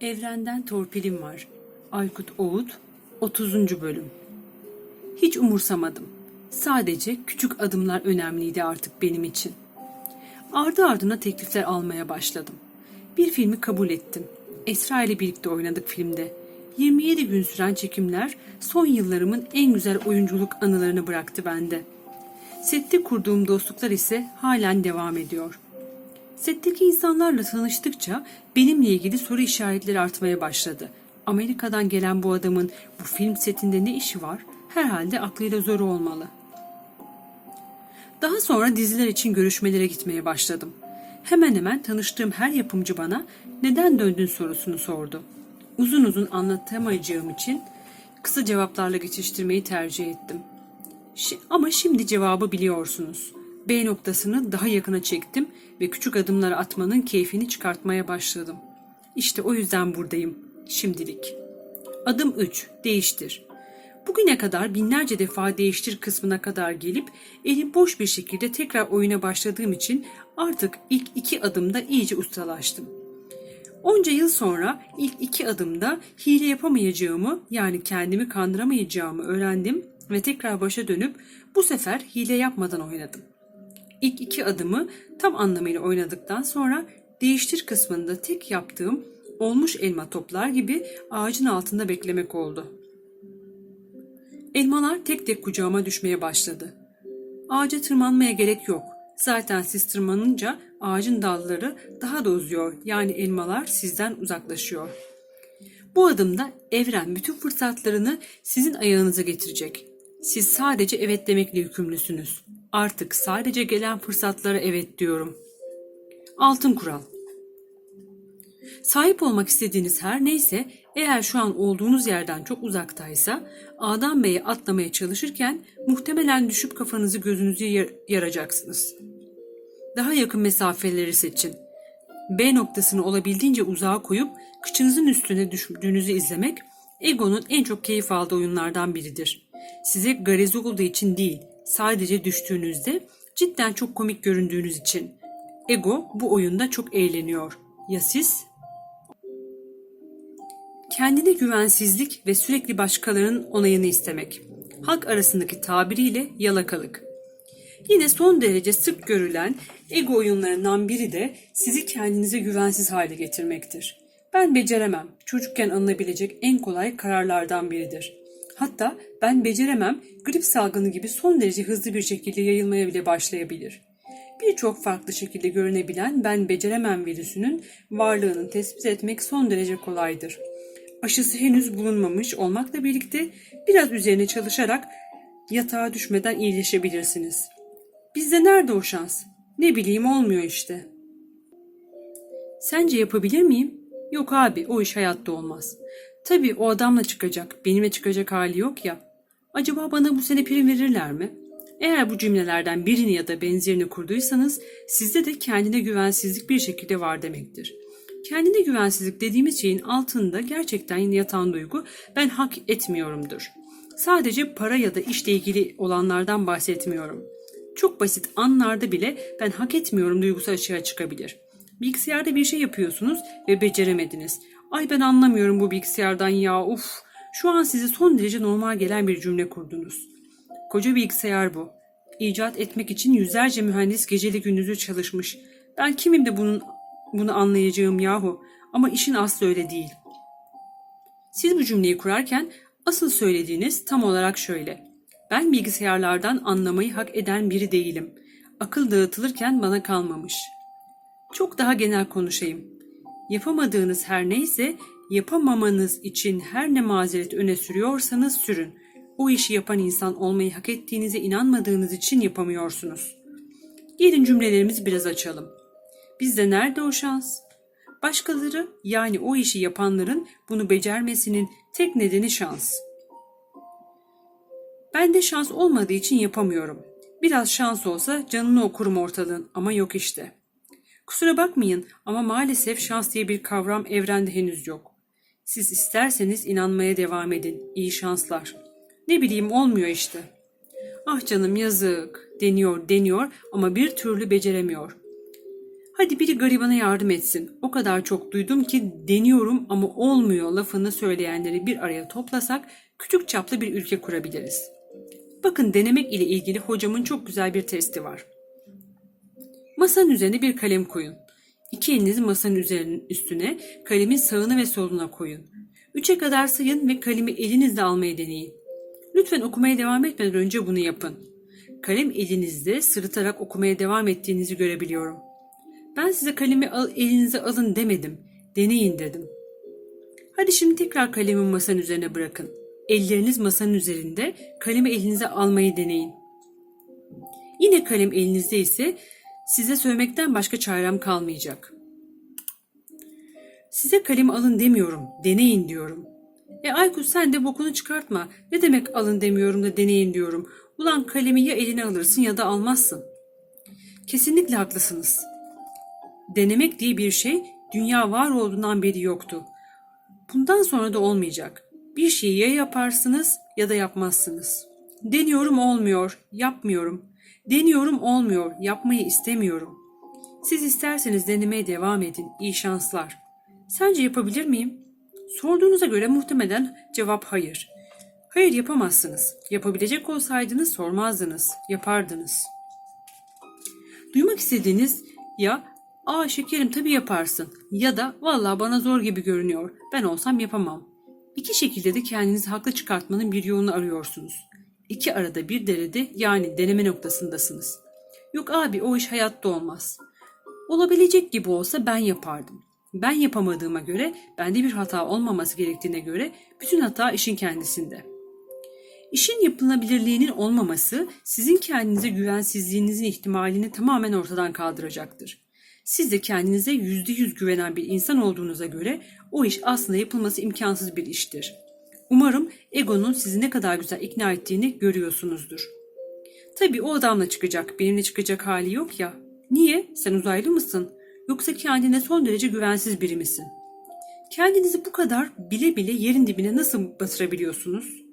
Evrenden torpilim var. Aykut Oğut 30. bölüm. Hiç umursamadım. Sadece küçük adımlar önemliydi artık benim için. Ardı ardına teklifler almaya başladım. Bir filmi kabul ettim. Esra ile birlikte oynadık filmde. 27 gün süren çekimler son yıllarımın en güzel oyunculuk anılarını bıraktı bende. Sette kurduğum dostluklar ise halen devam ediyor. Setteki insanlarla tanıştıkça benimle ilgili soru işaretleri artmaya başladı. Amerika'dan gelen bu adamın bu film setinde ne işi var? Herhalde aklıyla zoru olmalı. Daha sonra diziler için görüşmelere gitmeye başladım. Hemen hemen tanıştığım her yapımcı bana neden döndün sorusunu sordu. Uzun uzun anlatamayacağım için kısa cevaplarla geçiştirmeyi tercih ettim. Ama şimdi cevabı biliyorsunuz. B noktasını daha yakına çektim ve küçük adımlar atmanın keyfini çıkartmaya başladım. İşte o yüzden buradayım. Şimdilik. Adım 3. Değiştir. Bugüne kadar binlerce defa değiştir kısmına kadar gelip elim boş bir şekilde tekrar oyuna başladığım için artık ilk iki adımda iyice ustalaştım. Onca yıl sonra ilk iki adımda hile yapamayacağımı yani kendimi kandıramayacağımı öğrendim ve tekrar başa dönüp bu sefer hile yapmadan oynadım. İlk iki adımı tam anlamıyla oynadıktan sonra değiştir kısmında tek yaptığım olmuş elma toplar gibi ağacın altında beklemek oldu. Elmalar tek tek kucağıma düşmeye başladı. Ağaca tırmanmaya gerek yok. Zaten siz tırmanınca ağacın dalları daha da uzuyor. Yani elmalar sizden uzaklaşıyor. Bu adımda evren bütün fırsatlarını sizin ayağınıza getirecek. Siz sadece evet demekle yükümlüsünüz. Artık sadece gelen fırsatlara evet diyorum. Altın kural. Sahip olmak istediğiniz her neyse eğer şu an olduğunuz yerden çok uzaktaysa A'dan B'ye atlamaya çalışırken muhtemelen düşüp kafanızı gözünüzü yar- yaracaksınız. Daha yakın mesafeleri seçin. B noktasını olabildiğince uzağa koyup kıçınızın üstüne düştüğünüzü izlemek egonun en çok keyif aldığı oyunlardan biridir. Size garezi olduğu için değil, sadece düştüğünüzde cidden çok komik göründüğünüz için. Ego bu oyunda çok eğleniyor. Ya siz? Kendine güvensizlik ve sürekli başkalarının onayını istemek. Halk arasındaki tabiriyle yalakalık. Yine son derece sık görülen ego oyunlarından biri de sizi kendinize güvensiz hale getirmektir. Ben beceremem. Çocukken alınabilecek en kolay kararlardan biridir. Hatta ben beceremem grip salgını gibi son derece hızlı bir şekilde yayılmaya bile başlayabilir. Birçok farklı şekilde görünebilen ben beceremem virüsünün varlığını tespit etmek son derece kolaydır. Aşısı henüz bulunmamış olmakla birlikte biraz üzerine çalışarak yatağa düşmeden iyileşebilirsiniz. Bizde nerede o şans? Ne bileyim olmuyor işte. Sence yapabilir miyim? Yok abi o iş hayatta olmaz. Tabii o adamla çıkacak, benimle çıkacak hali yok ya. Acaba bana bu sene prim verirler mi? Eğer bu cümlelerden birini ya da benzerini kurduysanız sizde de kendine güvensizlik bir şekilde var demektir. Kendine güvensizlik dediğimiz şeyin altında gerçekten yatan duygu ben hak etmiyorumdur. Sadece para ya da işle ilgili olanlardan bahsetmiyorum. Çok basit anlarda bile ben hak etmiyorum duygusu açığa çıkabilir. Bilgisayarda bir şey yapıyorsunuz ve beceremediniz. Ay ben anlamıyorum bu bilgisayardan ya uf. Şu an size son derece normal gelen bir cümle kurdunuz. Koca bilgisayar bu. İcat etmek için yüzlerce mühendis geceli gündüzü çalışmış. Ben kimim de bunun bunu anlayacağım yahu. Ama işin aslı öyle değil. Siz bu cümleyi kurarken asıl söylediğiniz tam olarak şöyle. Ben bilgisayarlardan anlamayı hak eden biri değilim. Akıl dağıtılırken bana kalmamış. Çok daha genel konuşayım. Yapamadığınız her neyse yapamamanız için her ne mazeret öne sürüyorsanız sürün. O işi yapan insan olmayı hak ettiğinize inanmadığınız için yapamıyorsunuz. Gelin cümlelerimizi biraz açalım. Bizde nerede o şans? Başkaları yani o işi yapanların bunu becermesinin tek nedeni şans. Bende şans olmadığı için yapamıyorum. Biraz şans olsa canını okurum ortalığın ama yok işte. Kusura bakmayın ama maalesef şans diye bir kavram evrende henüz yok. Siz isterseniz inanmaya devam edin. İyi şanslar. Ne bileyim olmuyor işte. Ah canım yazık deniyor deniyor ama bir türlü beceremiyor. Hadi biri garibana yardım etsin. O kadar çok duydum ki deniyorum ama olmuyor lafını söyleyenleri bir araya toplasak küçük çaplı bir ülke kurabiliriz. Bakın denemek ile ilgili hocamın çok güzel bir testi var. Masanın üzerine bir kalem koyun. İki elinizi masanın üzerinin üstüne, kalemin sağına ve soluna koyun. Üçe kadar sayın ve kalemi elinizle almayı deneyin. Lütfen okumaya devam etmeden önce bunu yapın. Kalem elinizde sırıtarak okumaya devam ettiğinizi görebiliyorum. Ben size kalemi al, elinize alın demedim. Deneyin dedim. Hadi şimdi tekrar kalemi masanın üzerine bırakın. Elleriniz masanın üzerinde, kalemi elinize almayı deneyin. Yine kalem elinizde ise size söylemekten başka çarem kalmayacak. Size kalemi alın demiyorum, deneyin diyorum. E Aykut sen de bokunu çıkartma. Ne demek alın demiyorum da deneyin diyorum. Ulan kalemi ya eline alırsın ya da almazsın. Kesinlikle haklısınız. Denemek diye bir şey dünya var olduğundan beri yoktu. Bundan sonra da olmayacak. Bir şeyi ya yaparsınız ya da yapmazsınız. Deniyorum olmuyor, yapmıyorum. Deniyorum olmuyor, yapmayı istemiyorum. Siz isterseniz denemeye devam edin. İyi şanslar. Sence yapabilir miyim? Sorduğunuza göre muhtemelen cevap hayır. Hayır yapamazsınız. Yapabilecek olsaydınız sormazdınız, yapardınız. Duymak istediğiniz ya ''Aa şekerim tabii yaparsın'' ya da ''Vallahi bana zor gibi görünüyor, ben olsam yapamam'' İki şekilde de kendinizi haklı çıkartmanın bir yolunu arıyorsunuz. İki arada bir derede yani deneme noktasındasınız. Yok abi o iş hayatta olmaz. Olabilecek gibi olsa ben yapardım. Ben yapamadığıma göre, bende bir hata olmaması gerektiğine göre bütün hata işin kendisinde. İşin yapılabilirliğinin olmaması sizin kendinize güvensizliğinizin ihtimalini tamamen ortadan kaldıracaktır. Siz de kendinize yüzde yüz güvenen bir insan olduğunuza göre o iş aslında yapılması imkansız bir iştir. Umarım egonun sizi ne kadar güzel ikna ettiğini görüyorsunuzdur. Tabii o adamla çıkacak, benimle çıkacak hali yok ya. Niye? Sen uzaylı mısın? Yoksa kendine son derece güvensiz biri misin? Kendinizi bu kadar bile bile yerin dibine nasıl batırabiliyorsunuz?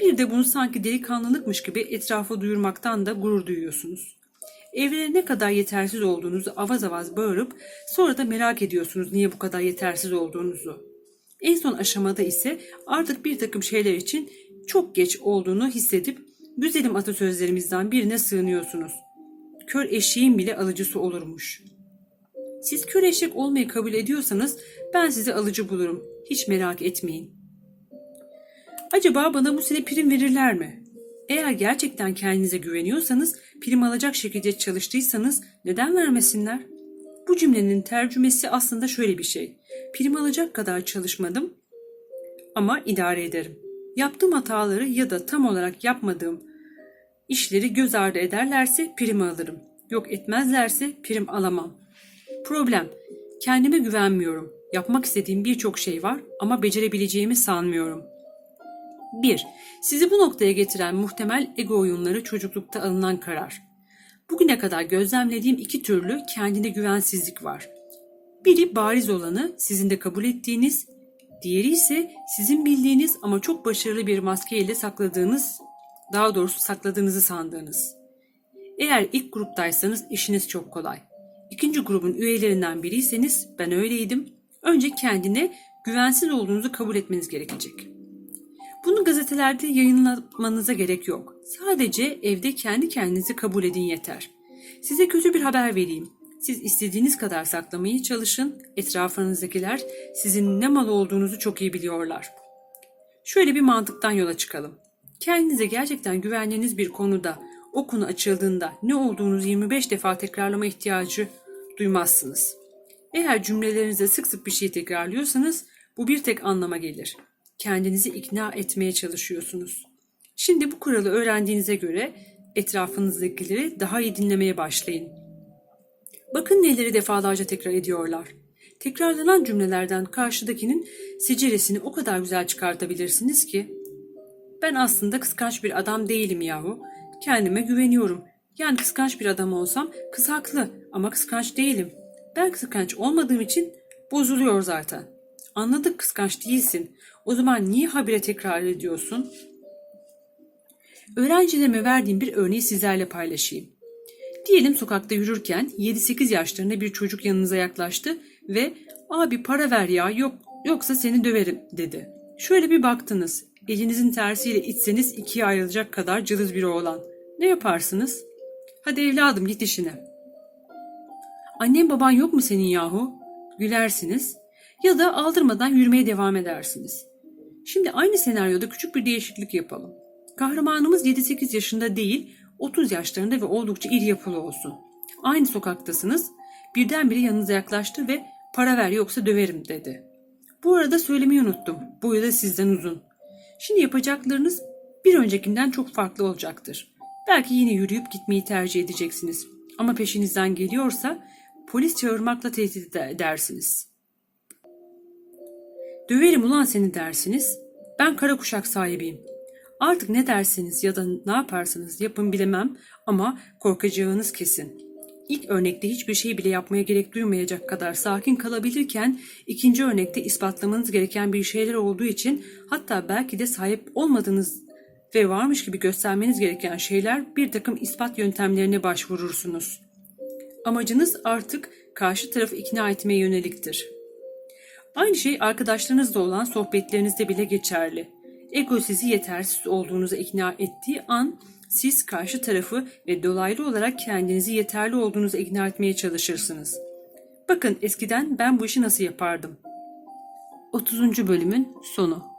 Bir de bunu sanki delikanlılıkmış gibi etrafa duyurmaktan da gurur duyuyorsunuz. Evrene ne kadar yetersiz olduğunuzu avaz avaz bağırıp sonra da merak ediyorsunuz niye bu kadar yetersiz olduğunuzu. En son aşamada ise artık bir takım şeyler için çok geç olduğunu hissedip güzelim atasözlerimizden birine sığınıyorsunuz. Kör eşeğin bile alıcısı olurmuş. Siz kör eşek olmayı kabul ediyorsanız ben size alıcı bulurum. Hiç merak etmeyin. Acaba bana bu sene prim verirler mi? Eğer gerçekten kendinize güveniyorsanız, prim alacak şekilde çalıştıysanız neden vermesinler? Bu cümlenin tercümesi aslında şöyle bir şey. Prim alacak kadar çalışmadım ama idare ederim. Yaptığım hataları ya da tam olarak yapmadığım işleri göz ardı ederlerse prim alırım. Yok etmezlerse prim alamam. Problem, kendime güvenmiyorum. Yapmak istediğim birçok şey var ama becerebileceğimi sanmıyorum. 1. Sizi bu noktaya getiren muhtemel ego oyunları çocuklukta alınan karar. Bugüne kadar gözlemlediğim iki türlü kendine güvensizlik var. Biri bariz olanı sizin de kabul ettiğiniz, diğeri ise sizin bildiğiniz ama çok başarılı bir maskeyle sakladığınız, daha doğrusu sakladığınızı sandığınız. Eğer ilk gruptaysanız işiniz çok kolay. İkinci grubun üyelerinden biriyseniz ben öyleydim. Önce kendine güvensiz olduğunuzu kabul etmeniz gerekecek. Bunu gazetelerde yayınlamanıza gerek yok. Sadece evde kendi kendinizi kabul edin yeter. Size kötü bir haber vereyim. Siz istediğiniz kadar saklamaya çalışın. Etrafınızdakiler sizin ne mal olduğunuzu çok iyi biliyorlar. Şöyle bir mantıktan yola çıkalım. Kendinize gerçekten güvendiğiniz bir konuda o konu açıldığında ne olduğunuzu 25 defa tekrarlama ihtiyacı duymazsınız. Eğer cümlelerinizde sık sık bir şey tekrarlıyorsanız bu bir tek anlama gelir. Kendinizi ikna etmeye çalışıyorsunuz. Şimdi bu kuralı öğrendiğinize göre etrafınızdakileri daha iyi dinlemeye başlayın. Bakın neleri defalarca tekrar ediyorlar. Tekrarlanan cümlelerden karşıdakinin seceresini o kadar güzel çıkartabilirsiniz ki ben aslında kıskanç bir adam değilim yahu. Kendime güveniyorum. Yani kıskanç bir adam olsam kız haklı ama kıskanç değilim. Ben kıskanç olmadığım için bozuluyor zaten. Anladık kıskanç değilsin. O zaman niye habire tekrar ediyorsun? Öğrencilerime verdiğim bir örneği sizlerle paylaşayım. Diyelim sokakta yürürken 7-8 yaşlarında bir çocuk yanınıza yaklaştı ve abi para ver ya yok yoksa seni döverim dedi. Şöyle bir baktınız. Elinizin tersiyle itseniz ikiye ayrılacak kadar cılız bir oğlan. Ne yaparsınız? Hadi evladım git işine. Annem baban yok mu senin yahu? Gülersiniz. Ya da aldırmadan yürümeye devam edersiniz. Şimdi aynı senaryoda küçük bir değişiklik yapalım. Kahramanımız 7-8 yaşında değil, 30 yaşlarında ve oldukça iri yapılı olsun. Aynı sokaktasınız. Birdenbire yanınıza yaklaştı ve para ver yoksa döverim dedi. Bu arada söylemeyi unuttum. Boyu da sizden uzun. Şimdi yapacaklarınız bir öncekinden çok farklı olacaktır. Belki yine yürüyüp gitmeyi tercih edeceksiniz. Ama peşinizden geliyorsa polis çağırmakla tehdit edersiniz. Döverim ulan seni dersiniz. Ben kara kuşak sahibiyim. Artık ne dersiniz ya da ne yaparsanız yapın bilemem ama korkacağınız kesin. İlk örnekte hiçbir şey bile yapmaya gerek duymayacak kadar sakin kalabilirken ikinci örnekte ispatlamanız gereken bir şeyler olduğu için hatta belki de sahip olmadığınız ve varmış gibi göstermeniz gereken şeyler bir takım ispat yöntemlerine başvurursunuz. Amacınız artık karşı tarafı ikna etmeye yöneliktir. Aynı şey arkadaşlarınızla olan sohbetlerinizde bile geçerli. Ego sizi yetersiz olduğunuza ikna ettiği an siz karşı tarafı ve dolaylı olarak kendinizi yeterli olduğunuza ikna etmeye çalışırsınız. Bakın eskiden ben bu işi nasıl yapardım. 30. bölümün sonu